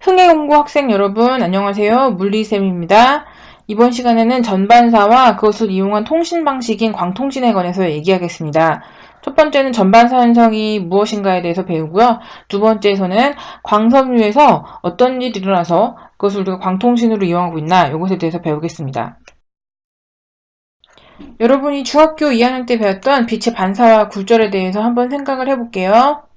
흥해공고 학생 여러분 안녕하세요. 물리쌤입니다. 이번 시간에는 전반사와 그것을 이용한 통신 방식인 광통신에 관해서 얘기하겠습니다. 첫 번째는 전반사 현상이 무엇인가에 대해서 배우고요. 두 번째에서는 광섬유에서 어떤 일이 일어나서 그것을 우리가 광통신으로 이용하고 있나 이것에 대해서 배우겠습니다. 여러분이 중학교 2학년 때 배웠던 빛의 반사와 굴절에 대해서 한번 생각을 해볼게요.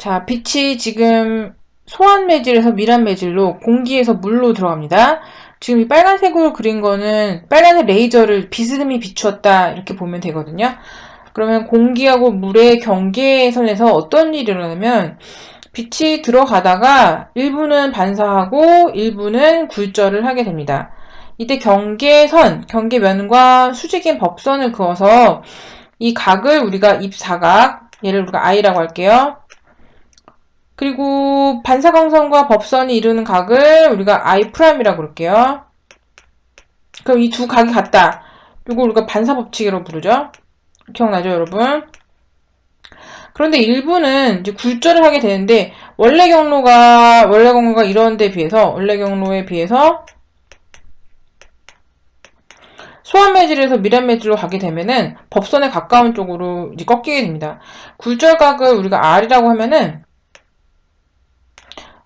자, 빛이 지금 소환 매질에서 미란 매질로 공기에서 물로 들어갑니다. 지금 이 빨간색으로 그린 거는 빨간색 레이저를 비스듬히 비추었다 이렇게 보면 되거든요. 그러면 공기하고 물의 경계선에서 어떤 일이 일어나냐면 빛이 들어가다가 일부는 반사하고 일부는 굴절을 하게 됩니다. 이때 경계선, 경계면과 수직인 법선을 그어서 이 각을 우리가 입사각, 얘를 우리가 I라고 할게요. 그리고 반사광선과 법선이 이루는 각을 우리가 I'이라고 그럴게요. 그럼 이 두 각이 같다. 이거 우리가 반사 법칙이라고 부르죠. 기억나죠, 여러분? 그런데 일부는 이제 굴절을 하게 되는데 원래 경로가 원래 경로가 이런 데 비해서 원래 경로에 비해서 소환 매질에서 미란 매질로 가게 되면은 법선에 가까운 쪽으로 이제 꺾이게 됩니다. 굴절각을 우리가 R이라고 하면은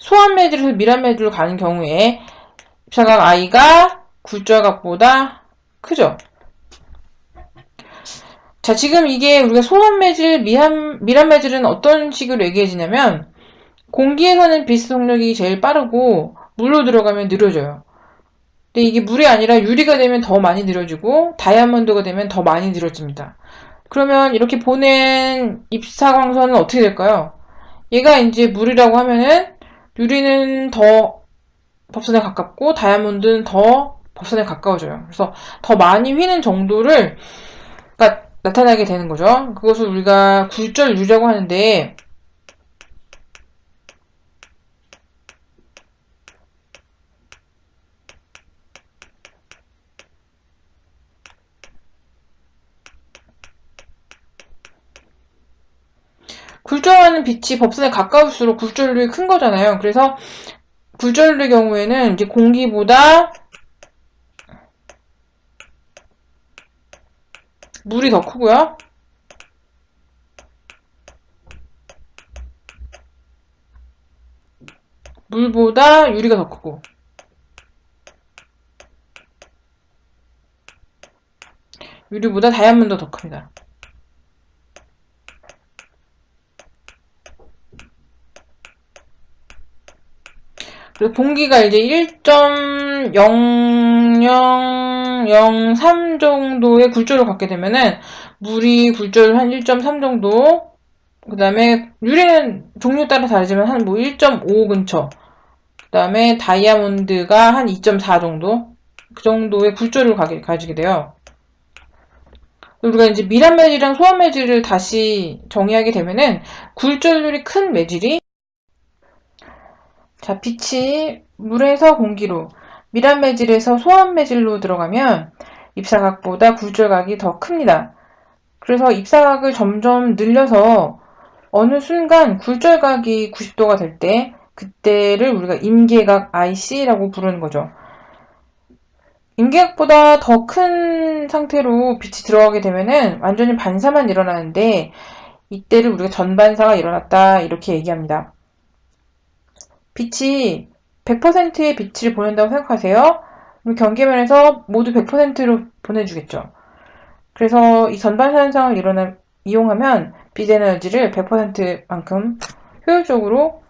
소환 매질에서 미란 매질로 가는 경우에 입사각 I가 굴절각보다 크죠. 자, 지금 이게 우리가 소환 매질, 미란, 미란 매질은 어떤 식으로 얘기해지냐면 공기에서는 빛 속력이 제일 빠르고 물로 들어가면 느려져요. 근데 이게 물이 아니라 유리가 되면 더 많이 느려지고 다이아몬드가 되면 더 많이 느려집니다. 그러면 이렇게 보낸 입사광선은 어떻게 될까요? 얘가 이제 물이라고 하면은 유리는 더 법선에 가깝고 다이아몬드는 더 법선에 가까워져요. 그래서 더 많이 휘는 정도를 그러니까 나타나게 되는 거죠. 그것을 우리가 굴절 유리라고 하는데 굴절하는 빛이 법선에 가까울수록 굴절률이 큰 거잖아요. 그래서 굴절률의 경우에는 이제 공기보다 물이 더 크고요. 물보다 유리가 더 크고. 유리보다 다이아몬드가 더 큽니다. 그리고 동기가 이제 1.0003 정도의 굴절을 갖게 되면은 물이 굴절 한 1.3 정도 그 다음에 유리는 종류 따라 다르지만 한 뭐 1.5 근처 그 다음에 다이아몬드가 한 2.4 정도 그 정도의 굴절을 가게, 가지게 돼요. 우리가 이제 미란 매질이랑 소환 매질을 다시 정의하게 되면은 굴절률이 큰 매질이 자, 빛이 물에서 공기로, 미란 매질에서 소환 매질로 들어가면 입사각보다 굴절각이 더 큽니다. 그래서 입사각을 점점 늘려서 어느 순간 굴절각이 90도가 될 때, 그때를 우리가 임계각 IC라고 부르는 거죠. 임계각보다 더 큰 상태로 빛이 들어가게 되면은 완전히 반사만 일어나는데, 이때를 우리가 전반사가 일어났다, 이렇게 얘기합니다. 빛이 100%의 빛을 보낸다고 생각하세요. 그럼 경계면에서 모두 100%로 보내주겠죠. 그래서 이 전반사 현상을 일어나, 이용하면 빛 에너지를 100%만큼 효율적으로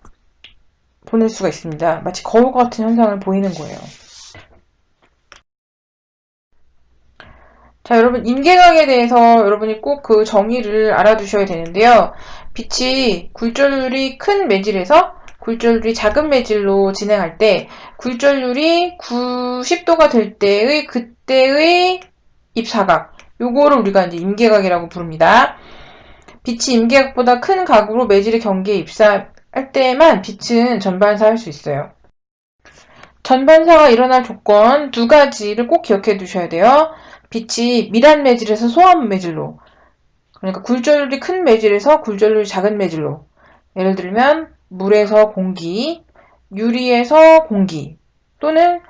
보낼 수가 있습니다. 마치 거울과 같은 현상을 보이는 거예요. 자, 여러분, 임계각에 대해서 여러분이 꼭 그 정의를 알아두셔야 되는데요. 빛이 굴절률이 큰 매질에서 굴절률이 작은 매질로 진행할 때 굴절률이 90도가 될 때의 그때의 입사각 요거를 우리가 이제 임계각이라고 부릅니다. 빛이 임계각보다 큰 각으로 매질의 경계에 입사할 때만 빛은 전반사할 수 있어요. 전반사가 일어날 조건 두 가지를 꼭 기억해 두셔야 돼요. 빛이 미란 매질에서 소환 매질로 그러니까 굴절률이 큰 매질에서 굴절률이 작은 매질로 예를 들면 물에서 공기, 유리에서 공기 또는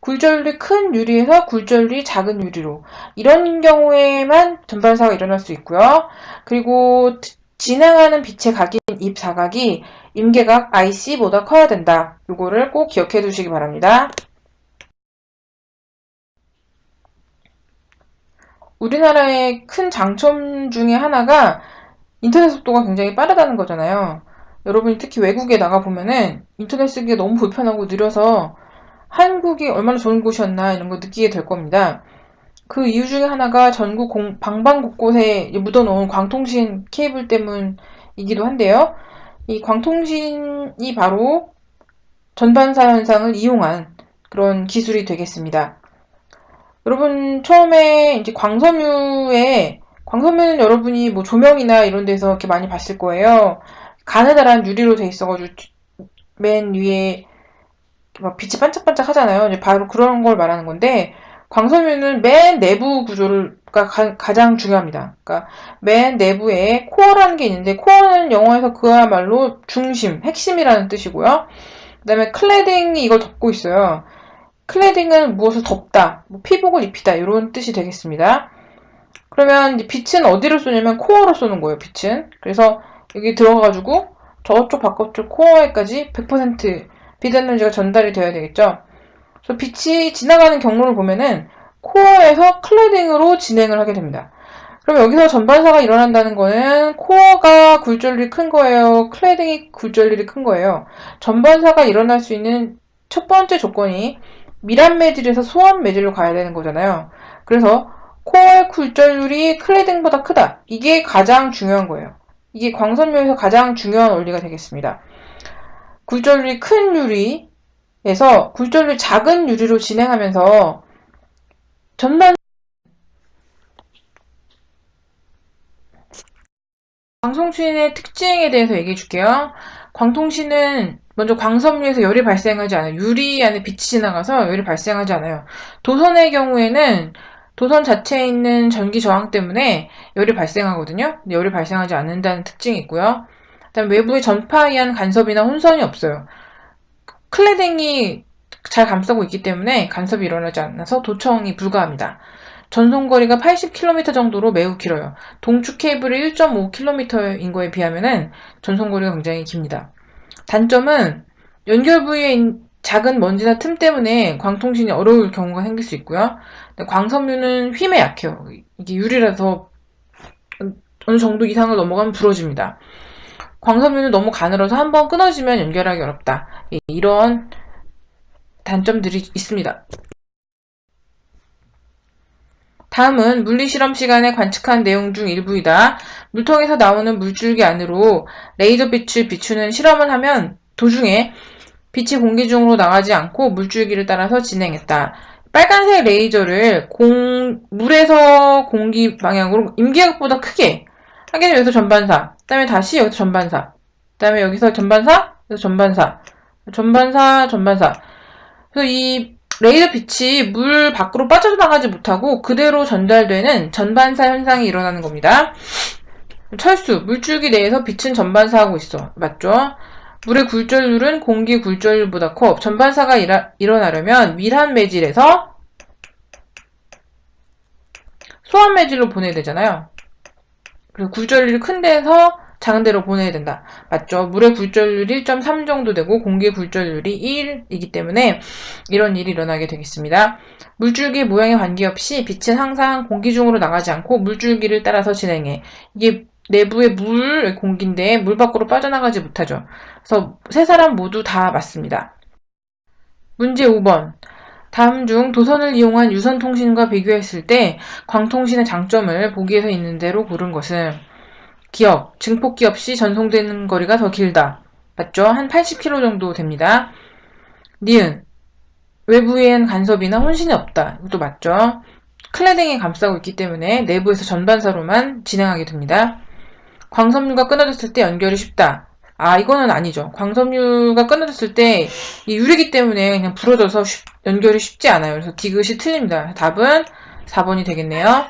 굴절율이 큰 유리에서 굴절율이 작은 유리로 이런 경우에만 전반사가 일어날 수 있고요. 그리고 진행하는 빛의 각인 입 사각이 임계각 IC보다 커야 된다. 요거를 꼭 기억해 두시기 바랍니다. 우리나라의 큰 장점 중에 하나가 인터넷 속도가 굉장히 빠르다는 거잖아요. 여러분이 특히 외국에 나가 보면은 인터넷 쓰기가 너무 불편하고 느려서 한국이 얼마나 좋은 곳이었나 이런 거 느끼게 될 겁니다. 그 이유 중에 하나가 전국 공- 방방 곳곳에 묻어놓은 광통신 케이블 때문이기도 한데요. 이 광통신이 바로 전반사 현상을 이용한 그런 기술이 되겠습니다. 여러분 처음에 이제 광섬유에 광섬유는 여러분이 뭐 조명이나 이런 데서 이렇게 많이 봤을 거예요. 가느다란 유리로 돼 있어가지고 맨 위에 막 빛이 반짝반짝 하잖아요. 이제 바로 그런 걸 말하는 건데 광섬유는 맨 내부 구조가 가, 장 중요합니다. 그러니까 맨 내부에 코어라는 게 있는데 코어는 영어에서 그야말로 중심, 핵심이라는 뜻이고요. 그다음에 클레딩이 이걸 덮고 있어요. 클레딩은 무엇을 덮다, 뭐 피복을 입히다 이런 뜻이 되겠습니다. 그러면 빛은 어디로 쏘냐면 코어로 쏘는 거예요. 빛은 그래서 여기 들어가가지고 저쪽 바깥쪽 코어에까지 100% 빛에너지가 전달이 되어야 되겠죠. 그래서 빛이 지나가는 경로를 보면은 코어에서 클레딩으로 진행을 하게 됩니다. 그럼 여기서 전반사가 일어난다는 거는 코어가 굴절률이 큰 거예요. 클레딩이 굴절률이 큰 거예요. 전반사가 일어날 수 있는 첫 번째 조건이 미란 매질에서 소원 매질로 가야 되는 거잖아요. 그래서 코어의 굴절률이 클레딩보다 크다. 이게 가장 중요한 거예요. 이게 광선유에서 가장 중요한 원리가 되겠습니다. 굴절률이 큰 유리에서 굴절률이 작은 유리로 진행하면서 전반 광통신의 특징에 대해서 얘기해 줄게요. 광통신은 먼저 광섬유에서 열이 발생하지 않아요. 유리 안에 빛이 지나가서 열이 발생하지 않아요. 도선의 경우에는 도선 자체에 있는 전기 저항 때문에 열이 발생하거든요. 열이 발생하지 않는다는 특징이 있고요. 그다음 외부의 전파에 의한 간섭이나 혼선이 없어요. 클레딩이 잘 감싸고 있기 때문에 간섭이 일어나지 않아서 도청이 불가합니다. 전송거리가 80km 정도로 매우 길어요. 동축 케이블이 1.5km인 거에 비하면 전송거리가 굉장히 깁니다. 단점은 연결 부위에 작은 먼지나 틈 때문에 광통신이 어려울 경우가 생길 수 있고요. 광섬유는 휨에 약해요. 이게 유리라서 어느 정도 이상을 넘어가면 부러집니다. 광섬유는 너무 가늘어서 한 번 끊어지면 연결하기 어렵다. 예, 이런 단점들이 있습니다. 다음은 물리실험 시간에 관측한 내용 중 일부이다. 물통에서 나오는 물줄기 안으로 레이저 빛을 비추는 실험을 하면 도중에 빛이 공기 중으로 나가지 않고 물줄기를 따라서 진행했다. 빨간색 레이저를 공, 물에서 공기 방향으로 임기각보다 크게 하게 되면 여기서 전반사, 그 다음에 다시 여기서 전반사, 그 다음에 여기서 전반사, 여기서 전반사, 전반사, 전반사. 그래서 이 레이저 빛이 물 밖으로 빠져나가지 못하고 그대로 전달되는 전반사 현상이 일어나는 겁니다. 철수, 물줄기 내에서 빛은 전반사하고 있어. 맞죠? 물의 굴절률은 공기 굴절률보다 커. 전반사가 일하, 일어나려면 밀한 매질에서 소한 매질로 보내야 되잖아요. 그리고 굴절률이 큰 데서 작은 데로 보내야 된다. 맞죠? 물의 굴절률이 1.3 정도 되고 공기의 굴절률이 1이기 때문에 이런 일이 일어나게 되겠습니다. 물줄기 모양에 관계없이 빛은 항상 공기 중으로 나가지 않고 물줄기를 따라서 진행해. 이게 내부의 물, 공기인데 물 밖으로 빠져나가지 못하죠. 그래서 세 사람 모두 다 맞습니다. 문제 5번. 다음 중 도선을 이용한 유선 통신과 비교했을 때 광통신의 장점을 보기에서 있는 대로 고른 것은 기억, 증폭기 없이 전송되는 거리가 더 길다. 맞죠? 한 80km 정도 됩니다. 니은, 외부엔 간섭이나 혼신이 없다. 이것도 맞죠? 클레딩이 감싸고 있기 때문에 내부에서 전반사로만 진행하게 됩니다. 광섬유가 끊어졌을 때 연결이 쉽다. 아, 이거는 아니죠. 광섬유가 끊어졌을 때 이 유리기 때문에 그냥 부러져서 쉽, 연결이 쉽지 않아요. 그래서 디귿이 틀립니다. 답은 4번이 되겠네요.